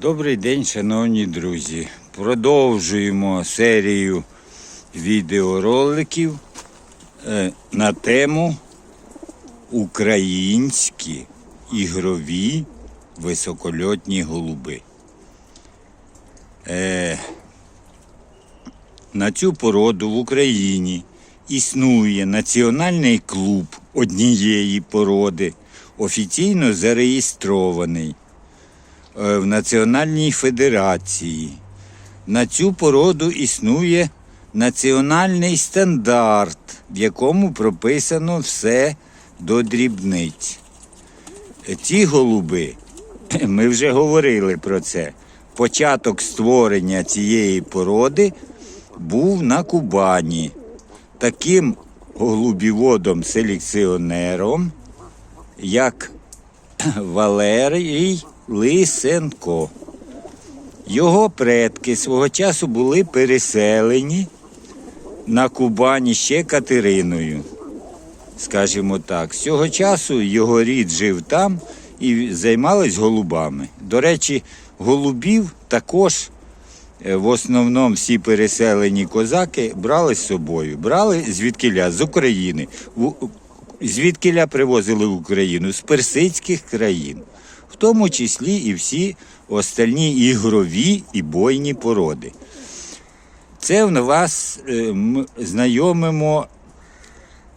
Добрий день, шановні друзі. Продовжуємо серію відеороликів е, на тему Українські ігрові високольотні голуби. Е, на цю породу в Україні існує національний клуб однієї породи, офіційно зареєстрований в Національній Федерації. На цю породу існує національний стандарт, в якому прописано все до дрібниць. Ці голуби, ми вже говорили про це. Початок створення цієї породи був на Кубані. Таким голубіводом-селекціонером, як Валерій Лисенко. Його предки свого часу були переселені на Кубані ще Катериною. Скажімо так, з цього часу його рід жив там і займались голубами. До речі, голубів також е, в основному всі переселені козаки брали з собою. Брали звідкиля з України. Звідкиля привозили в Україну з персидських країн, в тому числі і всі остальні ігрові і бойні породи. Це в вас е, знайомимо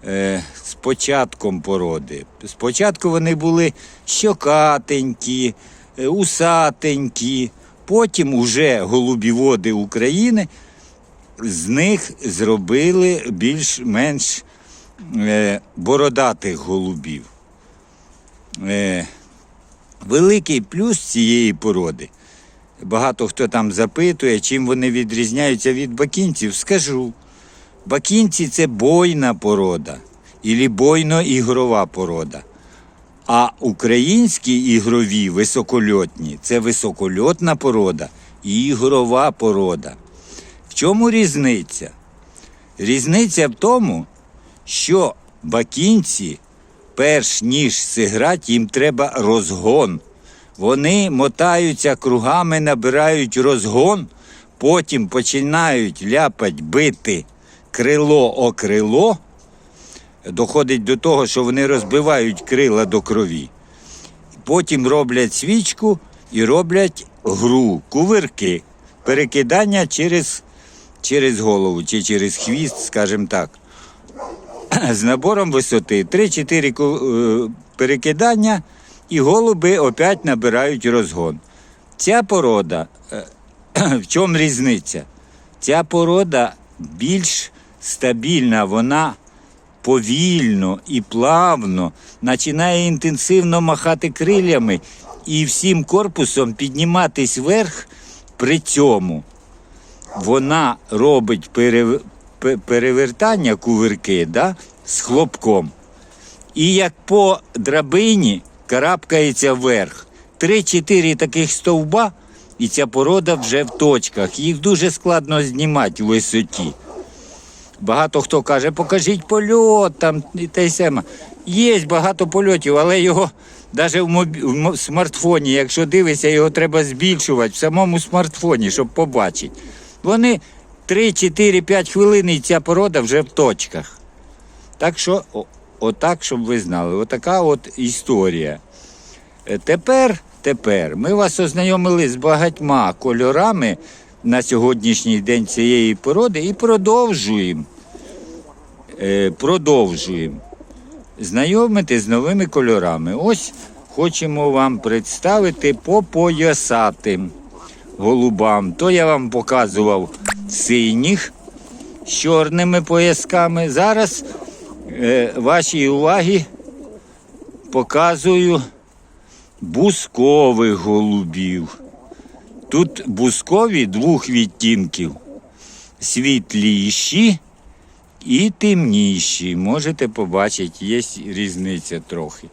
е, з початком породи. Спочатку вони були щокатенькі, е, усатенькі, потім уже голубіводи України з них зробили більш-менш бородатих голубів. Великий плюс цієї породи. Багато хто там запитує, чим вони відрізняються від бакінців. Скажу. Бакінці це бойна порода, і бойно-ігрова порода. А українські ігрові високольотні це високольотна порода і ігрова порода. В чому різниця? Різниця в тому, що бакінці, перш ніж зіграти, їм треба розгон. Вони мотаються кругами, набирають розгон, потім починають ляпать бити крило о крило. Доходить до того, що вони розбивають крила до крові. Потім роблять свічку і роблять гру, кувирки, перекидання через, через голову чи через хвіст, скажімо так з набором висоти 3-4 е, перекидання, і голуби опять набирають розгон. Ця порода, е, в чому різниця? Ця порода більш стабільна, вона повільно і плавно починає інтенсивно махати крилями і всім корпусом підніматись вверх при цьому вона робить перевертання кувирки да, з хлопком. І як по драбині карабкається вверх. Три-чотири таких стовба, і ця порода вже в точках. Їх дуже складно знімати у висоті. Багато хто каже, покажіть польот там і те саме. Є багато польотів, але його навіть в, мобі... в смартфоні, якщо дивишся, його треба збільшувати в самому смартфоні, щоб побачити. Вони 3-4-5 хвилин і ця порода вже в точках. Так що, отак, щоб ви знали, отака от історія. Е, Тепер, тепер ми вас ознайомили з багатьма кольорами на сьогоднішній день цієї породи і продовжуємо. Е, продовжуємо знайомити з новими кольорами. Ось хочемо вам представити по поясатим голубам. То я вам показував синіх з чорними поясками. Зараз вашій увазі показую бускових голубів. Тут бускові двох відтінків. Світліші і темніші. Можете побачити, є різниця трохи.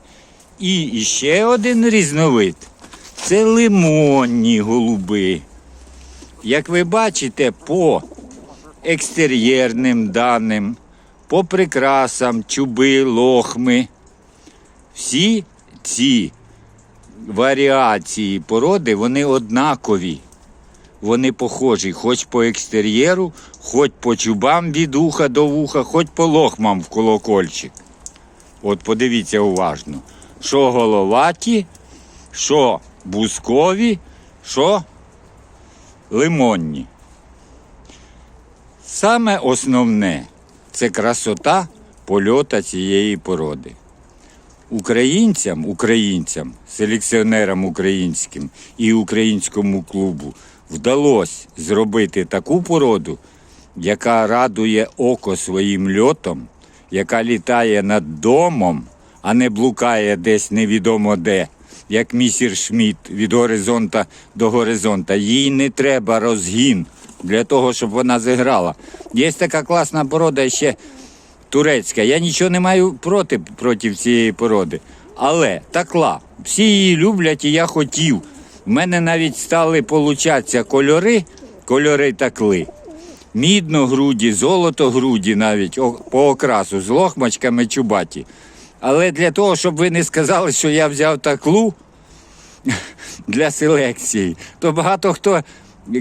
І ще один різновид це лимонні голуби. Як ви бачите, по екстер'єрним даним, по прикрасам, чуби, лохми, всі ці варіації породи, вони однакові. Вони похожі хоч по екстер'єру, хоч по чубам від уха до вуха, хоч по лохмам в колокольчик. От подивіться уважно. Що головаті, що бускові, що лимонні. Саме основне це красота польота цієї породи. Українцям, українцям, селекціонерам українським і українському клубу вдалося зробити таку породу, яка радує око своїм льотом, яка літає над домом, а не блукає десь невідомо де, як місір Шміт від горизонта до горизонта. Їй не треба розгін для того, щоб вона зіграла. Є така класна порода ще турецька. Я нічого не маю проти проти цієї породи. Але такла. Всі її люблять, і я хотів. У мене навіть стали получатися кольори, кольори такли. Мідно-груді, золото-груді навіть по окрасу з лохмачками чубаті. Але для того, щоб ви не сказали, що я взяв таклу для селекції, то багато хто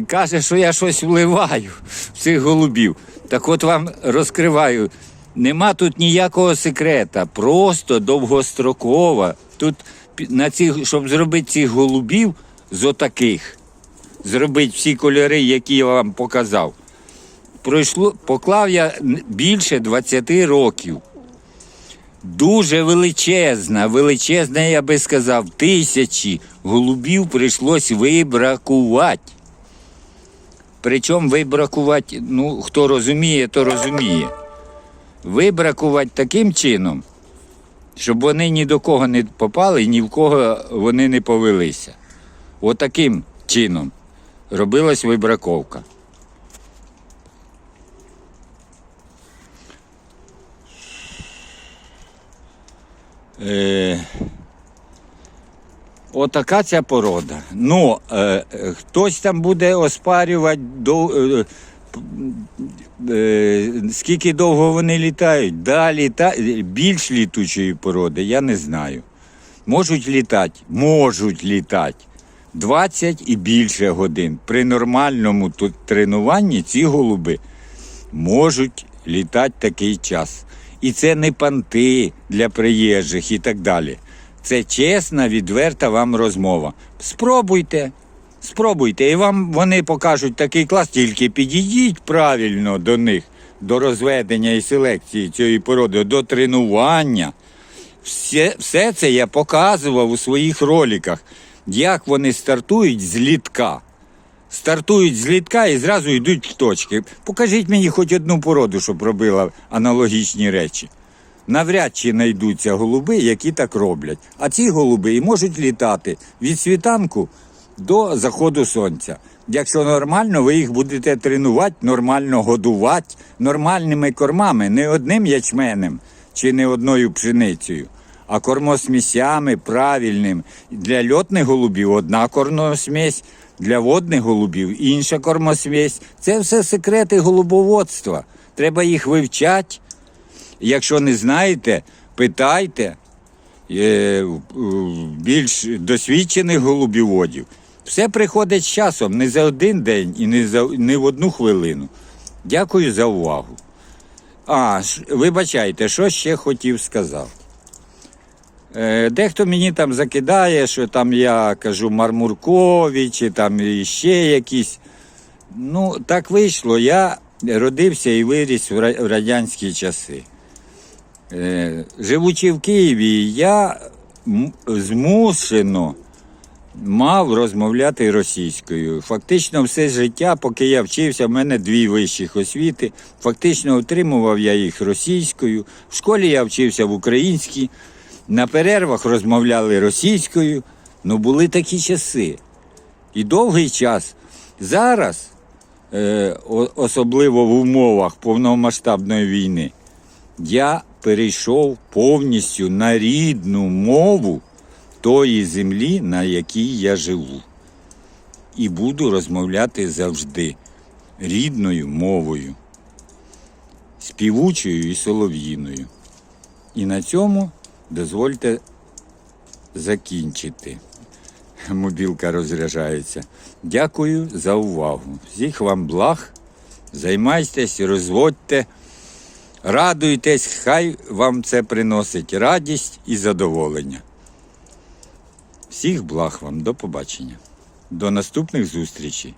каже, що я щось вливаю в цих голубів. Так от вам розкриваю. Нема тут ніякого секрета, просто довгострокова. Тут на цих, щоб зробити цих голубів з отаких, зробити всі кольори, які я вам показав. Пройшло, поклав я більше 20 років. Дуже величезна, величезна, я би сказав, тисячі голубів прийшлось вибракувати. Причому вибракувати, ну, хто розуміє, то розуміє. Вибракувати таким чином, щоб вони ні до кого не попали, ні в кого вони не повелися. Отаким чином робилась вибраковка. Е, отака ця порода. Ну, е, е, хтось там буде оспарювати до, е, е, скільки довго вони літають. Да, літа... Більш літучої породи, я не знаю. Можуть літати, можуть літати 20 і більше годин. При нормальному тут тренуванні ці голуби можуть літати такий час. І це не панти для приїжджих і так далі. Це чесна, відверта вам розмова. Спробуйте, спробуйте, і вам вони покажуть такий клас, тільки підійдіть правильно до них, до розведення і селекції цієї породи, до тренування. Все, все це я показував у своїх роликах, як вони стартують з літка. Стартують з літка і зразу йдуть в точки. Покажіть мені хоч одну породу, щоб робила аналогічні речі. Навряд чи знайдуться голуби, які так роблять. А ці голуби і можуть літати від світанку до заходу сонця. Якщо нормально, ви їх будете тренувати, нормально годувати, нормальними кормами, не одним ячменем чи не одною пшеницею, а кормосмісями правильним. Для льотних голубів одна кормосмесь, для водних голубів інша кормосмесь. Це все секрети голубоводства. Треба їх вивчати. Якщо не знаєте, питайте е, більш досвідчених голубіводів. Все приходить з часом, не за один день і не, за, не в одну хвилину. Дякую за увагу. А, вибачайте, що ще хотів сказати. Е, Дехто мені там закидає, що там я кажу Мармуркові, чи там іще якісь. Ну, так вийшло. Я родився і виріс в радянські часи. Е, Живучи в Києві, я змушено мав розмовляти російською. Фактично, все життя, поки я вчився, в мене дві вищих освіти. Фактично отримував я їх російською. В школі я вчився в українській, на перервах розмовляли російською. Ну, були такі часи. І довгий час. Зараз, е, особливо в умовах повномасштабної війни, я перейшов повністю на рідну мову тої землі, на якій я живу. І буду розмовляти завжди рідною мовою, співучою і солов'їною. І на цьому дозвольте закінчити. мобілка розряджається. Дякую за увагу. Всіх вам благ. Займайтесь, розводьте, радуйтесь, хай вам це приносить радість і задоволення. Всіх благ вам, до побачення. До наступних зустрічей.